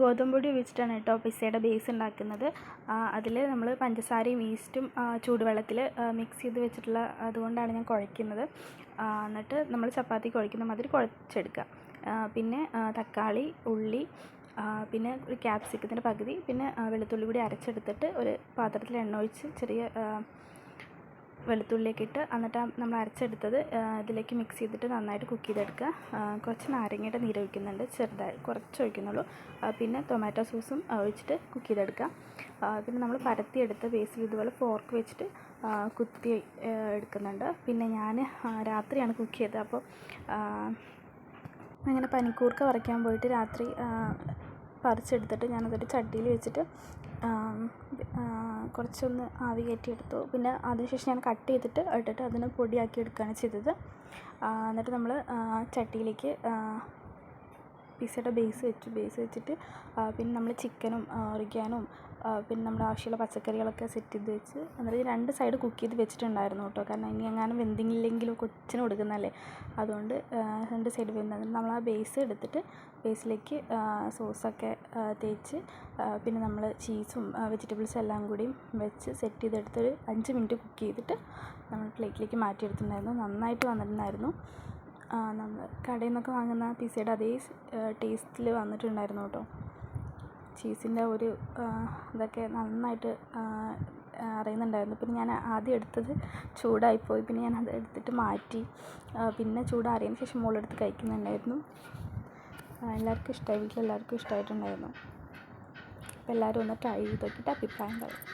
ഗോതമ്പ് പൊടി ഉപയോഗിച്ചിട്ടാണ് കേട്ടോ പിസ്സയുടെ ബേസ് ഉണ്ടാക്കുന്നത്. അതിൽ നമ്മൾ പഞ്ചസാരയും ഈസ്റ്റും ചൂടുവെള്ളത്തിൽ മിക്സ് ചെയ്ത് വെച്ചിട്ടുള്ള അതുകൊണ്ടാണ് ഞാൻ കുഴയ്ക്കുന്നത്. എന്നിട്ട് നമ്മൾ ചപ്പാത്തി കുഴയ്ക്കുന്ന മാതിരി കുഴച്ചെടുക്കുക. പിന്നെ തക്കാളി ഉള്ളി പിന്നെ ഒരു ക്യാപ്സിക്കത്തിന്റെ പകുതി പിന്നെ വെളുത്തുള്ളി കൂടി അരച്ചെടുത്തിട്ട് ഒരു പാത്രത്തിൽ എണ്ണ ഒഴിച്ച് ചെറിയ വെളുത്തുള്ളിയൊക്കെ ഇട്ട് എന്നിട്ട് നമ്മൾ അരച്ചെടുത്തത് ഇതിലേക്ക് മിക്സ് ചെയ്തിട്ട് നന്നായിട്ട് കുക്ക് ചെയ്തെടുക്കുക. കുറച്ച് നാരങ്ങയുടെ നീര് ഒഴിക്കുന്നുണ്ട് ചെറുതായി കുറച്ച് ഒഴിക്കുന്നുള്ളൂ. പിന്നെ ടൊമാറ്റോ സോസും ഒഴിച്ചിട്ട് കുക്ക് ചെയ്തെടുക്കുക. പിന്നെ നമ്മൾ പരത്തിയെടുത്ത ബേസിൽ ഇതുപോലെ ഫോർക്ക് വെച്ചിട്ട് കുത്തി എടുക്കുന്നുണ്ട്. പിന്നെ ഞാൻ രാത്രിയാണ് കുക്ക് ചെയ്തത്. അപ്പോൾ അങ്ങനെ പനിക്കൂർക്ക വറക്കാൻ പോയിട്ട് രാത്രി പറിച്ചെടുത്തിട്ട് ഞാനതൊരു ചട്ടിയിൽ വെച്ചിട്ട് കുറച്ചൊന്ന് ആവി കയറ്റിയെടുത്തു. പിന്നെ അതിനുശേഷം ഞാൻ കട്ട് ചെയ്തിട്ട് ഇട്ടിട്ട് അതിനെ പൊടിയാക്കി എടുക്കുകയാണ് ചെയ്തത് എന്നിട്ട് നമ്മൾ ചട്ടിയിലേക്ക് പിസ്സയുടെ ബേസ് വെച്ചു ബേസ് വെച്ചിട്ട് പിന്നെ നമ്മൾ ചിക്കനും ഒറിഗാനും പിന്നെ നമ്മുടെ ആവശ്യമുള്ള പച്ചക്കറികളൊക്കെ സെറ്റ് ചെയ്ത് വെച്ച് എന്നിട്ട് രണ്ട് സൈഡ് കുക്ക് ചെയ്ത് വെച്ചിട്ടുണ്ടായിരുന്നു കേട്ടോ. കാരണം ഇനി എങ്ങാനും വെന്തിങ്ങില്ലെങ്കിലും കൊച്ചിന് കൊടുക്കുന്നതല്ലേ? അതുകൊണ്ട് രണ്ട് സൈഡ് വെന്ത്. നമ്മൾ ആ ബേസ് എടുത്തിട്ട് ബേസിലേക്ക് സോസൊക്കെ തേച്ച് പിന്നെ നമ്മൾ ചീസും വെജിറ്റബിൾസും എല്ലാം കൂടിയും വെച്ച് സെറ്റ് ചെയ്തെടുത്തൊരു അഞ്ച് മിനിറ്റ് കുക്ക് ചെയ്തിട്ട് നമ്മൾ പ്ലേറ്റിലേക്ക് മാറ്റിയെടുത്തിട്ടുണ്ടായിരുന്നു. നന്നായിട്ട് വന്നിട്ടുണ്ടായിരുന്നു. നമ്മൾ കടയിൽ നിന്നൊക്കെ വാങ്ങുന്ന പിസ്സയുടെ അതേ ടേസ്റ്റിൽ വന്നിട്ടുണ്ടായിരുന്നു കേട്ടോ. ചീസിന്റെ ഒരു ഇതൊക്കെ നന്നായിട്ട് അറിയുന്നുണ്ടായിരുന്നു. പിന്നെ ഞാൻ ആദ്യം എടുത്തത് ചൂടായിപ്പോയി പിന്നെ ഞാൻ അത് എടുത്തിട്ട് മാറ്റി പിന്നെ ചൂടാറിയതിന് ശേഷം മോളെടുത്ത് കഴിക്കുന്നുണ്ടായിരുന്നു. എല്ലാവർക്കും ഇഷ്ടമായി വീട്ടിലെല്ലാവർക്കും ഇഷ്ടമായിട്ടുണ്ടായിരുന്നു അപ്പോൾ എല്ലാവരും ഒന്ന് ട്രൈ ചെയ്ത് നോക്കിയിട്ട് അഭിപ്രായം പറയും.